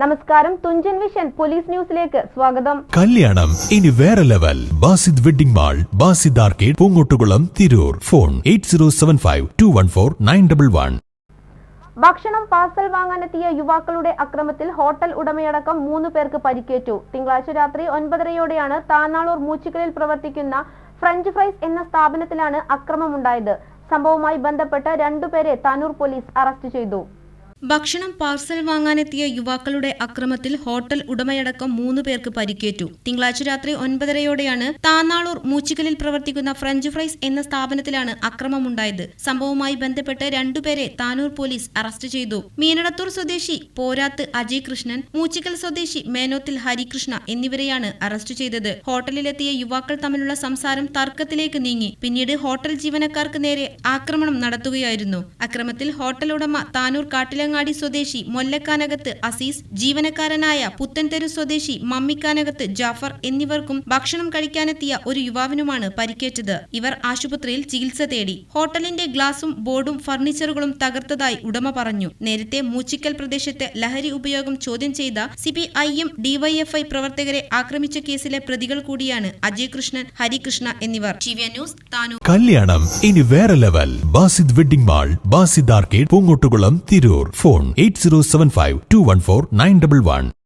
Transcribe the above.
നമസ്കാരം Thunchan vision police ന്യൂസിലേക്ക് സ്വാഗതം. കല്യാണം ഇനി വേറെ level. Basid wedding mall Basid arcade Poongottukulam Tirur. Phone eight ഭക്ഷണം പാർസൽ വാങ്ങാനെത്തിയ യുവാക്കളുടെ അക്രമത്തിൽ ഹോട്ടൽ ഉടമയടക്കം മൂന്ന് പേർക്ക് പരിക്കേറ്റു. തിങ്കളാഴ്ച രാത്രി ഒൻപതരയോടെയാണ് താനാളൂർ മൂച്ചിക്കലിൽ പ്രവർത്തിക്കുന്ന ഫ്രഞ്ച് ഫ്രൈസ് എന്ന സ്ഥാപനത്തിലാണ് അക്രമമുണ്ടായത്. സംഭവവുമായി ബന്ധപ്പെട്ട് രണ്ടുപേരെ താനൂർ പോലീസ് അറസ്റ്റ് ചെയ്തു. ഭക്ഷണം പാർസൽ വാങ്ങാനെത്തിയ യുവാക്കളുടെ അക്രമത്തിൽ ഹോട്ടൽ ഉടമയടക്കം മൂന്ന് പേർക്ക് പരിക്കേറ്റു. തിങ്കളാഴ്ച രാത്രി ഒൻപതരയോടെയാണ് താന്നാളൂർ മൂച്ചിക്കലിൽ പ്രവർത്തിക്കുന്ന ഫ്രഞ്ച് ഫ്രൈസ് എന്ന സ്ഥാപനത്തിലാണ് അക്രമമുണ്ടായത്. സംഭവവുമായി ബന്ധപ്പെട്ട് രണ്ടുപേരെ താനൂർ പോലീസ് അറസ്റ്റ് ചെയ്തു. മീനടത്തൂർ സ്വദേശി പോരാത്ത് അജയ് കൃഷ്ണൻ മൂച്ചിക്കൽ സ്വദേശി മേനോത്തിൽ ഹരികൃഷ്ണ എന്നിവരെയാണ് അറസ്റ്റ് ചെയ്തത്. ഹോട്ടലിലെത്തിയ യുവാക്കൾ തമ്മിലുള്ള സംസാരം തർക്കത്തിലേക്ക് നീങ്ങി. പിന്നീട് ഹോട്ടൽ ജീവനക്കാർക്ക് നേരെ ആക്രമണം നടത്തുകയായിരുന്നു. അക്രമത്തിൽ ഹോട്ടൽ ഉടമ താനൂർ കാട്ടിലങ്ങാടി സ്വദേശി മൊല്ലക്കാനകത്ത് അസീസ് ജീവനക്കാരനായ പുത്തൻതെരു സ്വദേശി മമ്മിക്കാനകത്ത് ജാഫർ എന്നിവർക്കും ഭക്ഷണം കഴിക്കാനെത്തിയ ഒരു യുവാവിനുമാണ് പരിക്കേറ്റത്. ഇവർ ആശുപത്രിയിൽ ചികിത്സ തേടി. ഹോട്ടലിന്റെ ഗ്ലാസും ബോർഡും ഫർണിച്ചറുകളും തകർത്തതായി ഉടമ പറഞ്ഞു. നേരത്തെ മൂച്ചിക്കൽ പ്രദേശത്ത് ലഹരി ഉപയോഗം ചോദ്യം ചെയ്ത സിപിഐയും ഡിവൈഎഫ്ഐ പ്രവർത്തകരെ ആക്രമിച്ച കേസിലെ പ്രതികൾ കൂടിയാണ് അജയ് കൃഷ്ണൻ ഹരികൃഷ്ണ എന്നിവർ. TV news Tanur. കല്യാണം ഇനി വേറെ level. Basid wedding mall Basid arcade Poongottukulam Tirur. phone 8075 214 911.